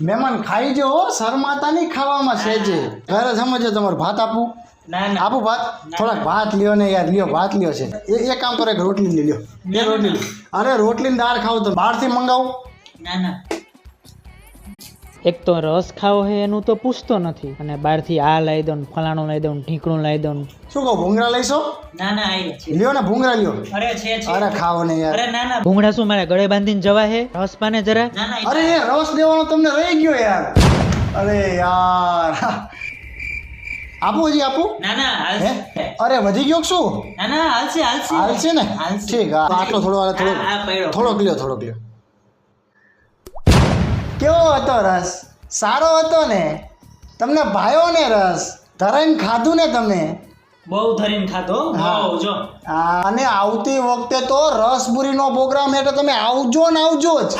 મહેમાન ખાઈ જો શરમાતા નહીં ખાવામાં સેજે ઘરે સમજો તમારે ભાત આપું. આપું ભાત? થોડાક ભાત લ્યો ને યાર લ્યો ભાત લ્યો છે. એ એક કામ કરો એક રોટલી લઈ લ્યો. એક રોટલી. અરે રોટલી ને દાળ ખાવ તો બહારથી મંગાવું. ના ના. એક તો રસ ખાવો હે એનું તો પૂછતો નથી. અને બહારથી આ લાવી દઉં ફલાણું લાવી દઉં ઢીકણું લાવી દઉં. શું કહો ભૂંગળા લઈશો? ના ના આઈ છે લ્યો ને ભૂંગળા લ્યો. અરે છે છે. અરે ખાવો ને યાર. અરે ના ના. ભૂંગળા શું મારે ગળે બાંધીને જવા હે? રસ પાને જરા? ના ના અરે એ રસ દેવાનો તમને રહી ગયો યાર. અરે યાર. આપો હજી આપો. ના ના હાલશે અરે વધી ગયો શું? ના ના હાલશે હાલશે હાલશે ને? ઠીક આટલો થોડો થોડો. થોડોક લ્યો થોડોક લ્યો. હતો રસ. સારો હતો ને. તમને ભાયો ને રસ ધરાઈને ખાધું ને તમે? બહુ ધરીને ખાધો? હા. જો. અને આવતી વખતે તો રસપુરીનો પ્રોગ્રામ એટલે તમે આવજો ને આવજો જ?